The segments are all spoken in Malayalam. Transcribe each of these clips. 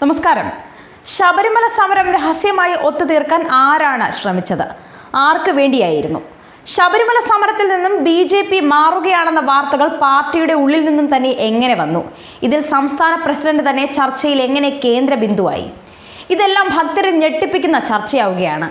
നമസ്കാരം. ശബരിമല സമരം രഹസ്യമായി ഒത്തുതീർക്കാൻ ആരാണ് ശ്രമിച്ചത്? ആർക്ക് വേണ്ടിയായിരുന്നു? ശബരിമല സമരത്തിൽ നിന്നും ബി ജെ പി മാറുകയാണെന്ന വാർത്തകൾ പാർട്ടിയുടെ ഉള്ളിൽ നിന്നും തന്നെ എങ്ങനെ വന്നു? ഇതിൽ സംസ്ഥാന പ്രസിഡന്റ് തന്നെ ചർച്ചയിൽ എങ്ങനെ കേന്ദ്ര ബിന്ദുവായി ഇതെല്ലാം ഭക്തരെ ഞെട്ടിപ്പിക്കുന്ന ചർച്ചയാവുകയാണ്.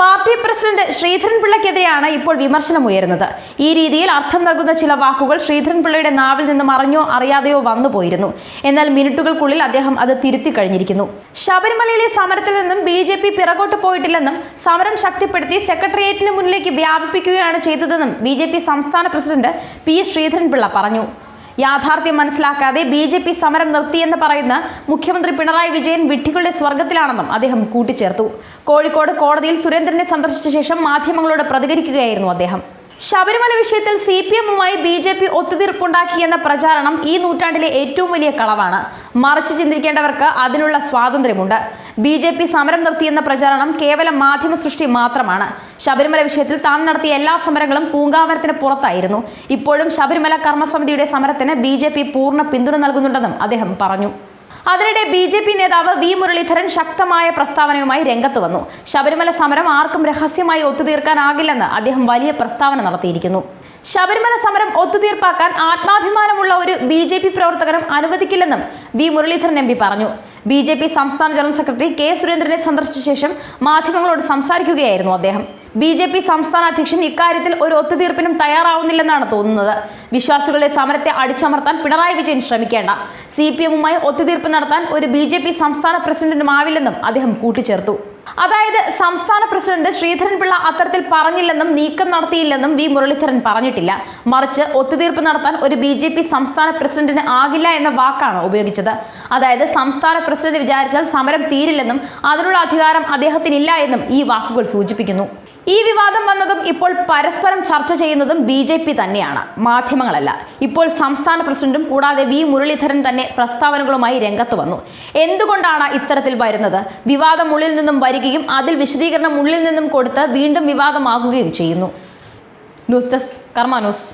പാർട്ടി പ്രസിഡന്റ് ശ്രീധരൻപിള്ളയ്ക്കെതിരെയാണ് ഇപ്പോൾ വിമർശനം ഉയരുന്നത് ഈ രീതിയിൽ അർത്ഥം നൽകുന്ന ചില വാക്കുകൾ ശ്രീധരൻപിള്ളയുടെ നാവിൽ നിന്നും അറിഞ്ഞോ അറിയാതെയോ വന്നു പോയിരുന്നു. എന്നാൽ മിനിറ്റുകൾക്കുള്ളിൽ അദ്ദേഹം അത് തിരുത്തി കഴിഞ്ഞിരിക്കുന്നു. ശബരിമലയിലെ സമരത്തിൽ നിന്നും ബി ജെ പി പിറകോട്ട് പോയിട്ടില്ലെന്നും സമരം ശക്തിപ്പെടുത്തി സെക്രട്ടേറിയറ്റിന് മുന്നിലേക്ക് വ്യാപിപ്പിക്കുകയാണ് ചെയ്തതെന്നും ബി ജെ പി സംസ്ഥാന പ്രസിഡന്റ് പി ശ്രീധരൻപിള്ള പറഞ്ഞു. യാഥാർത്ഥ്യം മനസ്സിലാക്കാതെ ബി ജെ പി സമരം നിർത്തിയെന്ന് പറയുന്ന മുഖ്യമന്ത്രി പിണറായി വിജയൻ വിഡ്ഢികളുടെ സ്വർഗത്തിലാണെന്നും അദ്ദേഹം കൂട്ടിച്ചേർത്തു. കോഴിക്കോട് കോടതിയിൽ സുരേന്ദ്രനെ സന്ദർശിച്ച ശേഷം മാധ്യമങ്ങളോട് പ്രതികരിക്കുകയായിരുന്നു അദ്ദേഹം. ശബരിമല വിഷയത്തിൽ സി പി എമ്മുമായി ബി ജെ പി ഒത്തുതീർപ്പുണ്ടാക്കിയെന്ന പ്രചാരണം ഈ നൂറ്റാണ്ടിലെ ഏറ്റവും വലിയ കളവാണ്. മറിച്ച് ചിന്തിക്കേണ്ടവർക്ക് അതിനുള്ള സ്വാതന്ത്ര്യമുണ്ട്. ബി ജെ പി സമരം നിർത്തിയെന്ന പ്രചാരണം കേവലം മാധ്യമ സൃഷ്ടി മാത്രമാണ്. ശബരിമല വിഷയത്തിൽ താൻ നടത്തിയ എല്ലാ സമരങ്ങളും പൂങ്കാവനത്തിന് പുറത്തായിരുന്നു. ഇപ്പോഴും ശബരിമല കർമ്മസമിതിയുടെ സമരത്തിന് ബി ജെ പി പൂർണ പിന്തുണ നൽകുന്നുണ്ടെന്നും അദ്ദേഹം പറഞ്ഞു. അതിനിടെ ബി ജെ പി നേതാവ് വി മുരളീധരൻ ശക്തമായ പ്രസ്താവനയുമായി രംഗത്ത് വന്നു. ശബരിമല സമരം ആർക്കും രഹസ്യമായി ഒത്തുതീർക്കാനാകില്ലെന്ന് അദ്ദേഹം വലിയ പ്രസ്താവന നടത്തിയിരിക്കുന്നു. ശബരിമല സമരം ഒത്തുതീർപ്പാക്കാൻ ആത്മാഭിമാനമുള്ള ഒരു ബി ജെ പി പ്രവർത്തകനും അനുവദിക്കില്ലെന്നും വി മുരളീധരൻ എം പി പറഞ്ഞു. ബി ജെ പി സംസ്ഥാന ജനറൽ സെക്രട്ടറി കെ സുരേന്ദ്രനെ സന്ദർശിച്ച ശേഷം മാധ്യമങ്ങളോട് സംസാരിക്കുകയായിരുന്നു അദ്ദേഹം. ബി ജെ പി സംസ്ഥാന അധ്യക്ഷൻ ഇക്കാര്യത്തിൽ ഒരു ഒത്തുതീർപ്പിനും തയ്യാറാവുന്നില്ലെന്നാണ് തോന്നുന്നത്. വിശ്വാസികളുടെ സമരത്തെ അടിച്ചമർത്താൻ പിണറായി വിജയൻ ശ്രമിക്കേണ്ട. സി പി എമ്മുമായി ഒത്തുതീർപ്പ് നടത്താൻ ഒരു ബി ജെ പി സംസ്ഥാന പ്രസിഡന്റിനുമാവില്ലെന്നും അദ്ദേഹം കൂട്ടിച്ചേർത്തു. അതായത് സംസ്ഥാന പ്രസിഡന്റ് ശ്രീധരൻപിള്ള അത്തരത്തിൽ പറഞ്ഞില്ലെന്നും നീക്കം നടത്തിയില്ലെന്നും വി മുരളീധരൻ പറഞ്ഞിട്ടില്ല. മറിച്ച് ഒത്തുതീർപ്പ് നടത്താൻ ഒരു ബി ജെ പി സംസ്ഥാന പ്രസിഡന്റിന് ആകില്ല എന്ന വാക്കാണ് ഉപയോഗിച്ചത്. അതായത് സംസ്ഥാന പ്രസിഡന്റ് വിചാരിച്ചാൽ സമരം തീരില്ലെന്നും അതിനുള്ള അധികാരം അദ്ദേഹത്തിനില്ല എന്നും ഈ വാക്കുകൾ സൂചിപ്പിക്കുന്നു. ഈ വിവാദം വന്നതും ഇപ്പോൾ പരസ്പരം ചർച്ച ചെയ്യുന്നതും ബി ജെ പി തന്നെയാണ്. മാധ്യമങ്ങളല്ല. ഇപ്പോൾ സംസ്ഥാന പ്രസിഡന്റും കൂടാതെ വി മുരളീധരൻ തന്നെ പ്രസ്താവനകളുമായി രംഗത്ത് വന്നു. എന്തുകൊണ്ടാണ് ഇത്തരത്തിൽ വരുന്നത്? വിവാദം ഉള്ളിൽ നിന്നും വരികയും അതിൽ വിശദീകരണം ഉള്ളിൽ നിന്നും കൊടുത്ത് വീണ്ടും വിവാദമാകുകയും ചെയ്യുന്നു. News desk Karma news.